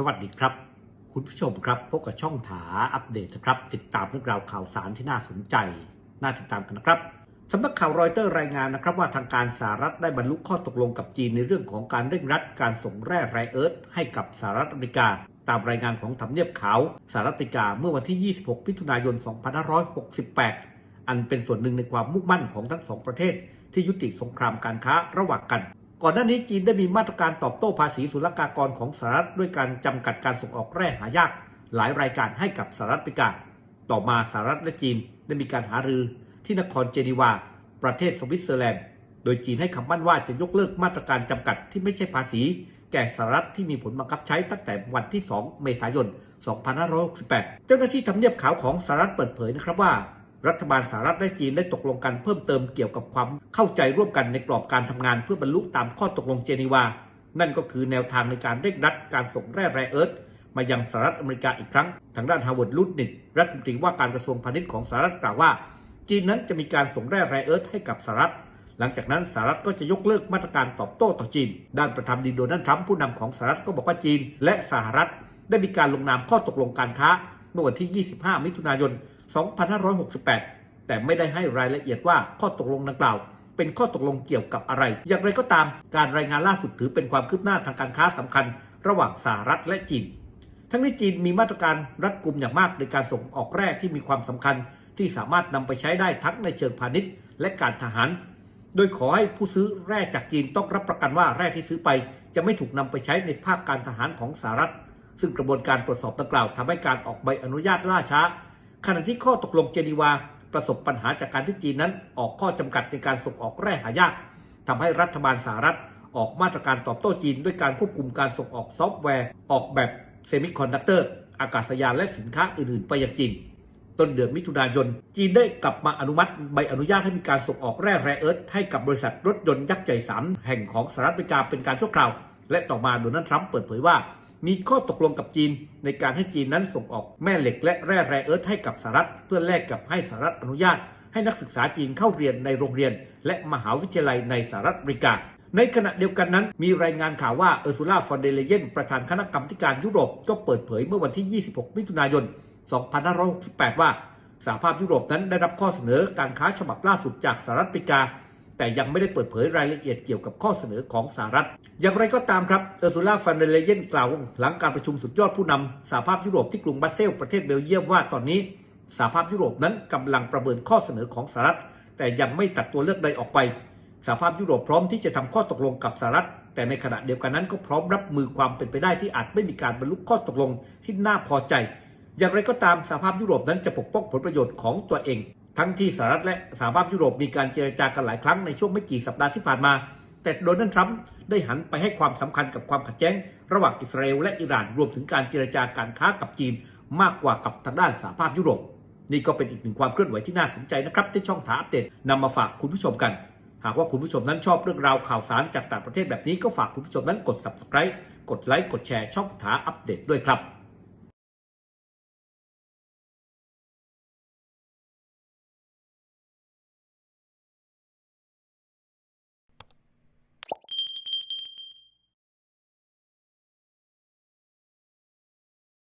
สวัสดีครับ คุณผู้ชมครับพบกับช่องถาอัปเดตนะครับ ติดตามเรื่องราวข่าวสารที่น่าสนใจ น่าติดตามกันนะครับสำนักข่าวรอยเตอร์รายงานนะครับ ว่าทางการสหรัฐได้บรรลุข้อตกลงกับจีนในเรื่องของการเร่งรัดการส่งแร่ไรเอิร์ธให้กับสหรัฐอเมริกา ตามรายงานของทำเนียบขาวสหรัฐอเมริกาเมื่อวันที่ 26มิถุนายน 2568 อันเป็นส่วนหนึ่งในความมุ่งมั่นของทั้งสองประเทศ ที่ยุติสงครามการค้าระหว่างกัน ก่อนหน้านี้จีนได้มีมาตรการตอบโต้ภาษีศุลกากรของสหรัฐด้วยการจำกัดการส่งออกแร่หายาก หลายรายการให้กับสหรัฐอเมริกา ต่อมาสหรัฐและจีนได้มีการหารือที่นครเจนีวา ประเทศสวิตเซอร์แลนด์ โดยจีนให้คำมั่นว่าจะยกเลิกมาตรการจำกัดที่ไม่ใช่ภาษี แก่สหรัฐที่มีผลบังคับใช้ตั้งแต่วันที่ 2 เมษายน 2568 เจ้าหน้าที่ทำเนียบขาวของสหรัฐเปิดเผยนะครับว่า รัฐบาลสหรัฐและจีนได้ตกลงกันเพิ่มเติมเกี่ยวกับความเข้าใจร่วมกันในกรอบการทำงานเพื่อบรรลุตามข้อตกลงเจนีวา นั่นก็คือแนวทางในการเร่งรัดการส่งแร่แร่เอิร์ธมายังสหรัฐอเมริกาอีกครั้ง ทางด้านฮาวเวิร์ดลูดนิดรัฐมนตรีว่าการกระทรวงพาณิชย์ของสหรัฐกล่าวว่า จีนนั้นจะมีการส่งแร่แร่เอิร์ธให้กับสหรัฐ หลังจากนั้นสหรัฐก็จะยกเลิกมาตรการตอบโต้ต่อจีน ด้านประธานาธิบดีโดนัลด์ทรัมป์ผู้นำของสหรัฐก็บอกว่าจีน และสหรัฐได้มีการลงนามข้อตกลงการค้าเมื่อวันที่ 25 มิถุนายน 2568 แต่ไม่ได้ให้รายละเอียดว่าข้อตกลงดังกล่าว เป็นข้อตกลงเกี่ยวกับอะไร อย่างไรก็ตาม การรายงานล่าสุดถือเป็นความคืบหน้าทางการค้าสำคัญ ระหว่างสหรัฐและจีน ทั้งนี้จีนมีมาตรการรัดกุมอย่างมากในการส่งออกแร่ที่มีความสำคัญ ที่สามารถนำไปใช้ได้ทั้งในเชิงพาณิชย์ และการทหาร โดยขอให้ผู้ซื้อแร่จากจีนต้องรับประกันว่าแร่ที่ซื้อไป จะไม่ถูกนำไปใช้ในภาคการทหารของสหรัฐซึ่งกระบวนการตรวจสอบดังกล่าวทำให้การออกใบอนุญาตล่าช้า ขณะที่ข้อตกลงเจนีวาประสบปัญหาจากการที่จีนนั้น ออกข้อจำกัดในการส่งออกแร่หายากทำให้รัฐบาลสหรัฐ ออกมาตรการตอบโต้จีน ด้วยการควบคุมการส่งออกซอฟต์แวร์ ออกแบบเซมิคอนดักเตอร์ อากาศยานและสินค้าอื่นๆ ไปยังจีนต้นเดือนมิถุนายน จีนได้กลับมาอนุมัติใบอนุญาตให้มีการส่งออกแร่แร่เอิร์ธให้กับบริษัทรถยนต์ยักษ์ใหญ่สามแห่งของสหรัฐอเมริกาเป็นการชั่วคราว และต่อมาโดนัลด์ทรัมป์เปิดเผยว่า มีข้อตกลงกับจีน ในการให้จีนนั้นส่งออกแม่เหล็กและแร่แร่เอิร์ธให้กับสหรัฐ เพื่อแลกกับให้สหรัฐอนุญาต ให้นักศึกษาจีนเข้าเรียนในโรงเรียน และมหาวิทยาลัยในสหรัฐอเมริกา ในขณะเดียวกันนั้น มีรายงานข่าวว่าเออร์ซูล่าฟอนเดเลเยนประธานคณะกรรมการยุโรปก็เปิดเผยเมื่อวันที่ 26 มิถุนายน 2568 ว่าสหภาพยุโรปนั้นได้รับข้อเสนอการค้าฉบับล่าสุดจากสหรัฐอเมริกา แต่ยังไม่ได้เปิดเผยรายละเอียดเกี่ยวกับข้อเสนอของสหรัฐ อย่างไรก็ตามครับเออร์ซูล่าฟันเดเลเยนกล่าวหลังการประชุมสุดยอดผู้นำสหภาพยุโรปที่กรุงบัสเซลประเทศเบลเยียมว่าตอนนี้สหภาพยุโรปนั้นกำลังประเมินข้อเสนอของสหรัฐ แต่ยังไม่ตัดตัวเลือกใดออกไปสหภาพยุโรปพร้อมที่จะทำข้อตกลงกับสหรัฐ แต่ในขณะเดียวกันนั้นก็พร้อมรับมือความเป็นไปได้ที่อาจไม่มีการบรรลุข้อตกลงที่น่าพอใจ อย่างไรก็ตามสหภาพยุโรปนั้นจะปกป้องผลประโยชน์ของตัวเอง ทั้งที่สหรัฐและสหภาพยุโรปมีการเจรจากันหลายครั้งในช่วงไม่กี่สัปดาห์ที่ผ่านมา แต่โดนัลด์ทรัมป์ได้หันไปให้ความสำคัญกับความขัดแย้ง ระหว่างอิสราเอลและอิหร่านรวมถึงการเจรจาการค้ากับจีน มากกว่ากับทางด้านสหภาพยุโรป นี่ก็เป็นอีกหนึ่งความเคลื่อนไหวที่น่าสนใจนะครับที่ช่องถาอัปเดตนำมาฝากคุณผู้ชมกัน หากว่าคุณผู้ชมนั้นชอบเรื่องราวข่าวสารจากต่างประเทศแบบนี้ก็ฝากคุณผู้ชมนั้นกด subscribe กดไลค์กดแชร์ช่องถาอัปเดตด้วยครับ